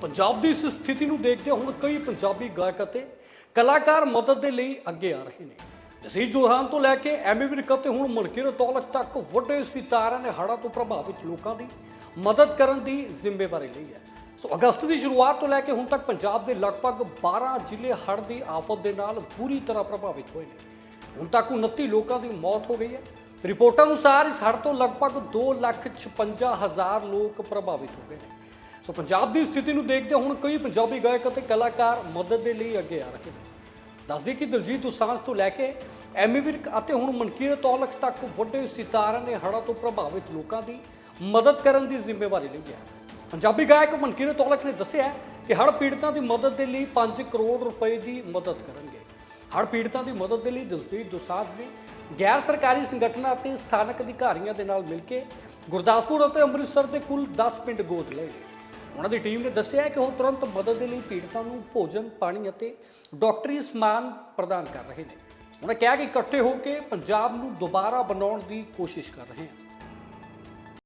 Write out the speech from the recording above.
ਪੰਜਾਬ ਦੀ ਇਸ ਸਥਿਤੀ ਨੂੰ ਦੇਖਦੇ ਹੁਣ ਕਈ ਪੰਜਾਬੀ ਗਾਇਕ ਅਤੇ ਕਲਾਕਾਰ ਮਦਦ ਦੇ ਲਈ ਅੱਗੇ ਆ ਰਹੇ ਨੇ। ਜਸੀ ਜੋਹਾਨ ਤੋਂ ਲੈ ਕੇ ਐਮੀ ਵਿਰਕ ਅਤੇ ਹੁਣ ਮਨਕੀਰ ਤੌਲਕ ਤੱਕ ਵੱਡੇ ਸਿਤਾਰਿਆਂ ਨੇ ਹੜ੍ਹਾਂ ਤੋਂ ਪ੍ਰਭਾਵਿਤ ਲੋਕਾਂ ਦੀ ਮਦਦ ਕਰਨ ਦੀ ਜ਼ਿੰਮੇਵਾਰੀ ਲਈ ਹੈ। ਸੋ ਅਗਸਤ ਦੀ ਸ਼ੁਰੂਆਤ ਤੋਂ ਲੈ ਕੇ ਹੁਣ ਤੱਕ ਪੰਜਾਬ ਦੇ ਲਗਭਗ 12 ਜ਼ਿਲ੍ਹੇ ਹੜ੍ਹ ਦੀ ਆਫਤ ਦੇ ਨਾਲ ਬੁਰੀ ਤਰ੍ਹਾਂ ਪ੍ਰਭਾਵਿਤ ਹੋਏ ਨੇ। ਹੁਣ ਤੱਕ 29 ਲੋਕਾਂ ਦੀ ਮੌਤ ਹੋ ਗਈ ਹੈ। ਰਿਪੋਰਟਾਂ ਅਨੁਸਾਰ ਇਸ ਹੜ੍ਹ ਤੋਂ ਲਗਭਗ 2,56,000 ਲੋਕ ਪ੍ਰਭਾਵਿਤ ਹੋ ਗਏ ਨੇ। ਸੋ ਪੰਜਾਬ ਦੀ ਸਥਿਤੀ ਨੂੰ ਦੇਖਦੇ ਹੁਣ ਕਈ ਪੰਜਾਬੀ ਗਾਇਕ ਅਤੇ ਕਲਾਕਾਰ ਮਦਦ ਦੇ ਲਈ ਅੱਗੇ ਆ ਰਹੇ ਨੇ। ਦੱਸਦੀ ਕਿ ਦਿਲਜੀਤ ਦੋਸਾਂਝ ਤੋਂ ਲੈ ਕੇ ਐਮੀ ਵਿਰਕ ਅਤੇ ਹੁਣ ਮਨਕੀਰਤ ਔਲਖ ਤੱਕ ਵੱਡੇ ਸਿਤਾਰਿਆਂ ਨੇ ਹੜ੍ਹਾਂ ਤੋਂ ਪ੍ਰਭਾਵਿਤ ਲੋਕਾਂ ਦੀ ਮਦਦ ਕਰਨ ਦੀ ਜ਼ਿੰਮੇਵਾਰੀ ਲਈ ਹੈ। ਪੰਜਾਬੀ ਗਾਇਕ ਮਨਕੀਰਤ ਔਲਖ ਨੇ ਦੱਸਿਆ ਕਿ ਹੜ੍ਹ ਪੀੜਤਾਂ ਦੀ ਮਦਦ ਦੇ ਲਈ 5 ਕਰੋੜ ਰੁਪਏ ਦੀ ਮਦਦ ਕਰਨਗੇ। ਹੜ੍ਹ ਪੀੜਤਾਂ ਦੀ ਮਦਦ ਦੇ ਲਈ ਦਿਲਜੀਤ ਦੋਸਾਂਝ ਨੇ ਗੈਰ ਸਰਕਾਰੀ ਸੰਗਠਨਾਂ ਅਤੇ ਸਥਾਨਕ ਅਧਿਕਾਰੀਆਂ ਦੇ ਨਾਲ ਮਿਲ ਕੇ ਗੁਰਦਾਸਪੁਰ ਅਤੇ ਅੰਮ੍ਰਿਤਸਰ ਦੇ ਕੁੱਲ 10 ਪਿੰਡ ਗੋਦ ਲਏ ਉਹਨਾਂ ਦੀ ਟੀਮ ਨੇ ਦੱਸਿਆ ਕਿ ਉਹ ਤੁਰੰਤ ਮਦਦ ਦੇ ਲਈ ਪੀੜਤਾਂ ਨੂੰ ਭੋਜਨ, ਪਾਣੀ ਅਤੇ ਡਾਕਟਰੀ ਸਮਾਨ ਪ੍ਰਦਾਨ ਕਰ ਰਹੇ ਨੇ। ਉਹਨਾਂ ਕਿਹਾ ਕਿ ਇਕੱਠੇ ਹੋ ਕੇ ਪੰਜਾਬ ਨੂੰ ਦੁਬਾਰਾ ਬਣਾਉਣ ਦੀ ਕੋਸ਼ਿਸ਼ ਕਰ ਰਹੇ ਹਨ।